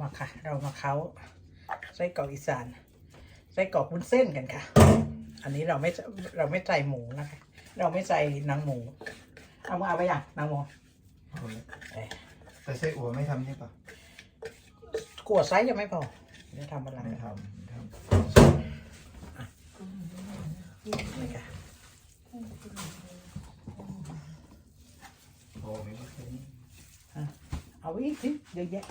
มาค่ะ เรามาเค้าไส้กรอกอีสานไส้กรอกวุ้นเส้นกันค่ะ อันนี้เราไม่เราไม่ใส่หมูนะคะ เราไม่ใส่หนังหมู เอามาเอาไปอย่างหนังหมูเอาเลยเอ้ยแต่ไส้อั่วไม่ทำใช่ปะกลัวไซส์ยังไม่พอจะทำอะไรไม่กันทำไม่ทนี่ค่ะำโอ้ไม่ว่าแค่นี้เอาอีกสิเยอะแยะ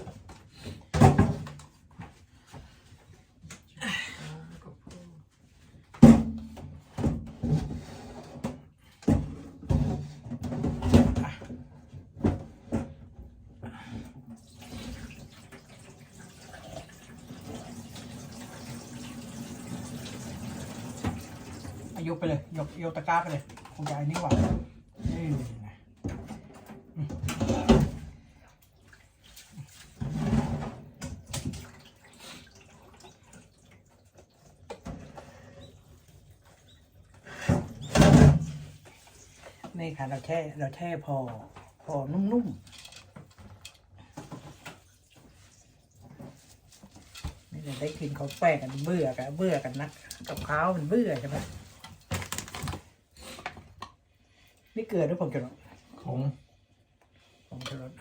ยกไปเลยยกยกตะกร้าไปเลยคงจะไอ้นี่หว่านี่นะนี่ค่ะเราแช่เราแช่พอพอนุ่มๆนี่จะได้กินเขาแป้งกันเบื่อกันเบื่อกันนักกับข้าวมันเบื่อใช่ไหม นี่เกลือด้วยผมจะลดคงผมจะลด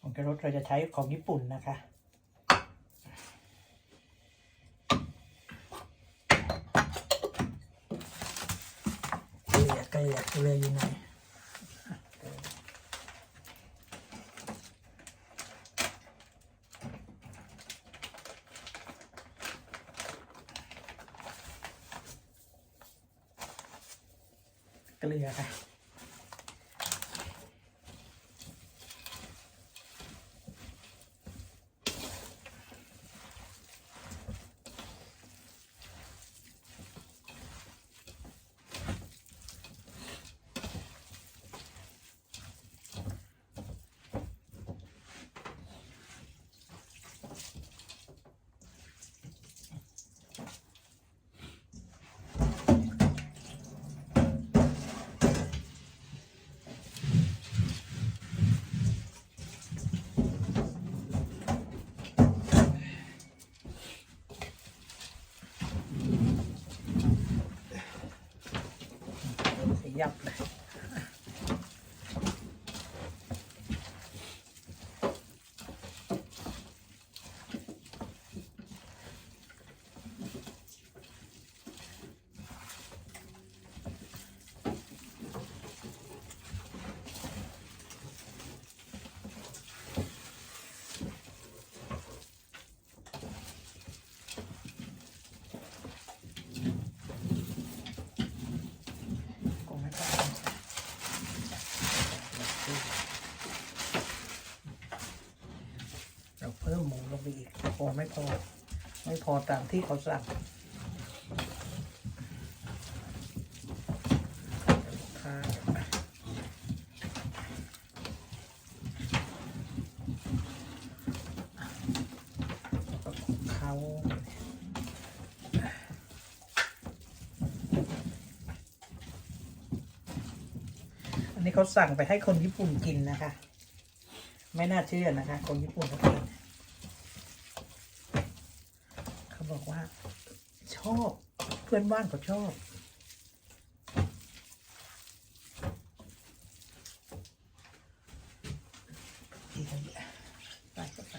ผมจะลดเราจะใช้ของญี่ปุ่นนะคะเกลือเกลือเกลืออยู่ไหน เกลือค่ะ ขยับเลยคงไม่ต้อง เพิ่มหมูลงไปอีกพอไม่พอ ไม่พอตามที่เขาสั่งเขาอันนี้เขาสั่งไปให้คนญี่ปุ่นกินนะคะ ไม่น่าเชื่อนะคะ คนญี่ปุ่นเขากิน เขาบอกว่า ชอบ เพื่อนบ้านเขาชอบ ทีนี้ใส่เข้าไป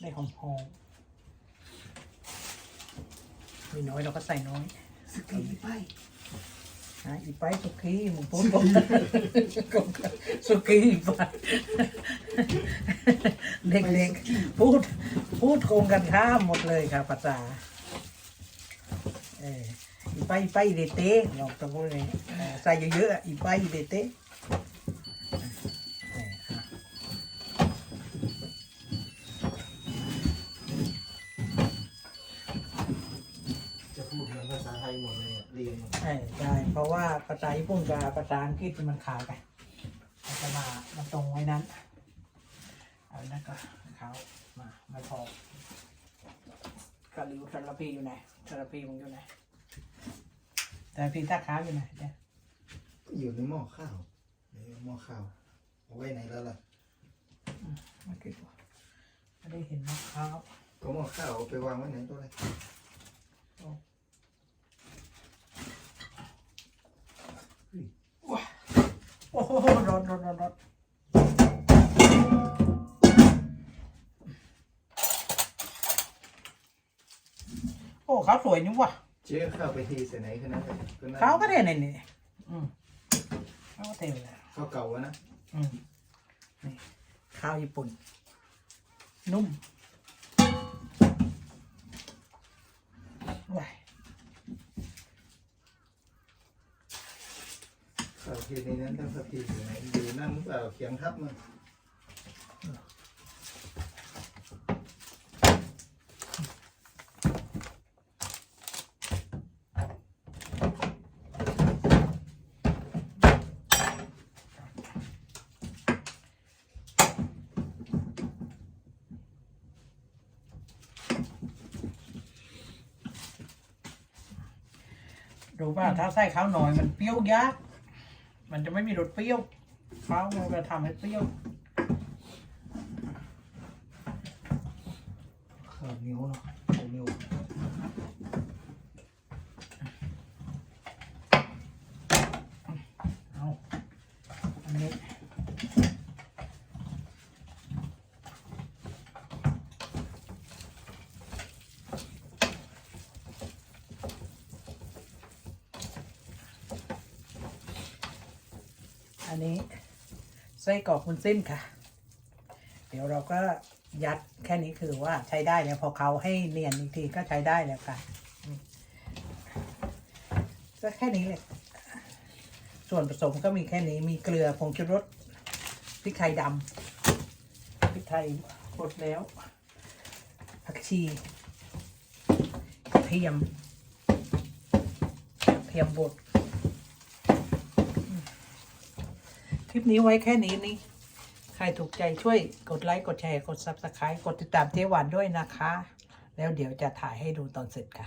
ได้หอมหอมๆมีน้อยเราก็ใส่น้อยสกีไป Ah, i pai su ki, mo po po. Su ki pa. เด็กๆพูดพูดโกงกันข้ามหมดเลยครับภาษา เอออีไปอีไปเดเต้ลองตะพูดเลยเออใส่เยอะๆอีไปเดเต้จะพูดเหมือนภาษาไทยหมดเลย เรียนหมดใช่ใช่เพราะว่าภาษาญี่ปุ่นกับภาษาอังกฤษมันขาดไปมันจะมามาตรงไว้นั้นเอานั่นก็เขามาไม่พอกะลิวทาราพีอยู่ไหนทาราพีมึงอยู่ไหนทาราพีท่าค้าอยู่ไหนเนี่ยอยู่ในหม้อข้าวในหม้อข้าวเอาไว้ไหนแล้วล่ะไม่คิดว่าไม่ได้เห็นมะพร้าวก็หม้อข้าวเอาไปวางไว้ไหนตัวเลย โอ้โหร้อนร้อนร้อนร้อนโอ้ขาวสวยนี่ว่ะเจ๊ข้าวไปทีเสร็จไหนขึ้นนั้นเลยขึ้นนั้นขาวก็ได้เนี่ยนี่อืมขาวก็เต็มเลยข้าวเก่าอะนะอืมนี่ข้าวญี่ปุ่น นุ่มว้าย ข้าว ทีในนั้นทั้งข้าวทีอยู่ไหนอยู่นั่นหรือเปล่าเขียงทับมันรู้ป่ะถ้าใส่ข้าวหน่อยมันเปรี้ยวยาก มันจะไม่มีรสเปรี้ยวข้าวมันจะทำให้เปรี้ยวข้าวเหนียวเนาะข้าวเหนียว เอาอันนี้ อันนี้ไส้กรอกคุณเส้นค่ะ เดี๋ยวเราก็ยัดแค่นี้คือว่าใช้ได้แล้วพอเขาให้เนียนอีกทีก็ใช้ได้แล้วค่ะก็แค่นี้เลยส่วนผสมก็มีแค่นี้มีเกลือผงชูรสพริกไทยดำพริกไทยบดแล้วผักชีกระเทียมกระเทียมบดอืม คลิปนี้ไว้แค่นี้นี่ ใครถูกใจช่วยกดไลค์ กดแชร์ กด Subscribe กดติดตามเจ๊หวานด้วยนะคะ แล้วเดี๋ยวจะถ่ายให้ดูตอนเสร็จค่ะ